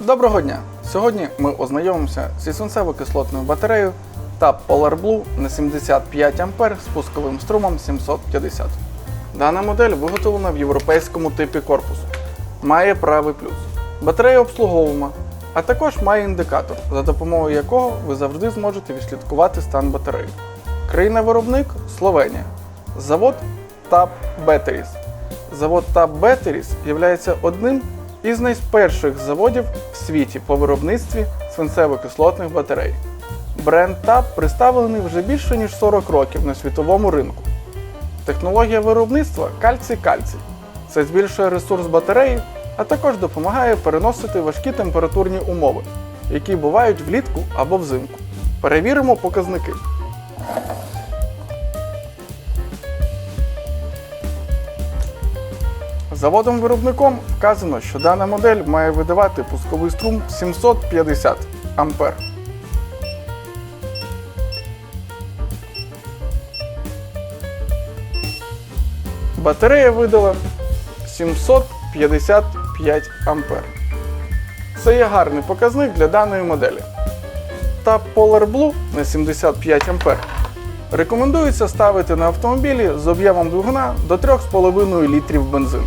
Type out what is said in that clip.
Доброго дня! Сьогодні ми ознайомимося зі свинцево-кислотною батареєю та Polar Blue на 75 А з пусковим струмом 750. Дана модель виготовлена в європейському типі корпусу. Має правий плюс. Батарея обслуговуема, а також має індикатор, за допомогою якого ви завжди зможете відслідкувати стан батареї. Країна-виробник Словенія. Завод TAP Batteries. Завод TAP Batteries є одним із найперших заводів в світі по виробництві свинцево-кислотних батарей. Бренд TAP представлений вже більше ніж 40 років на світовому ринку. Технологія виробництва кальцій-кальцій. Це збільшує ресурс батареї, а також допомагає переносити важкі температурні умови, які бувають влітку або взимку. Перевіримо показники. Заводом-виробником вказано, що дана модель має видавати пусковий струм 750 А. Батарея видала 755 А. Це є гарний показник для даної моделі. Та Polar Blue на 75 А рекомендується ставити на автомобілі з об'ємом двигуна до 3,5 літрів бензину.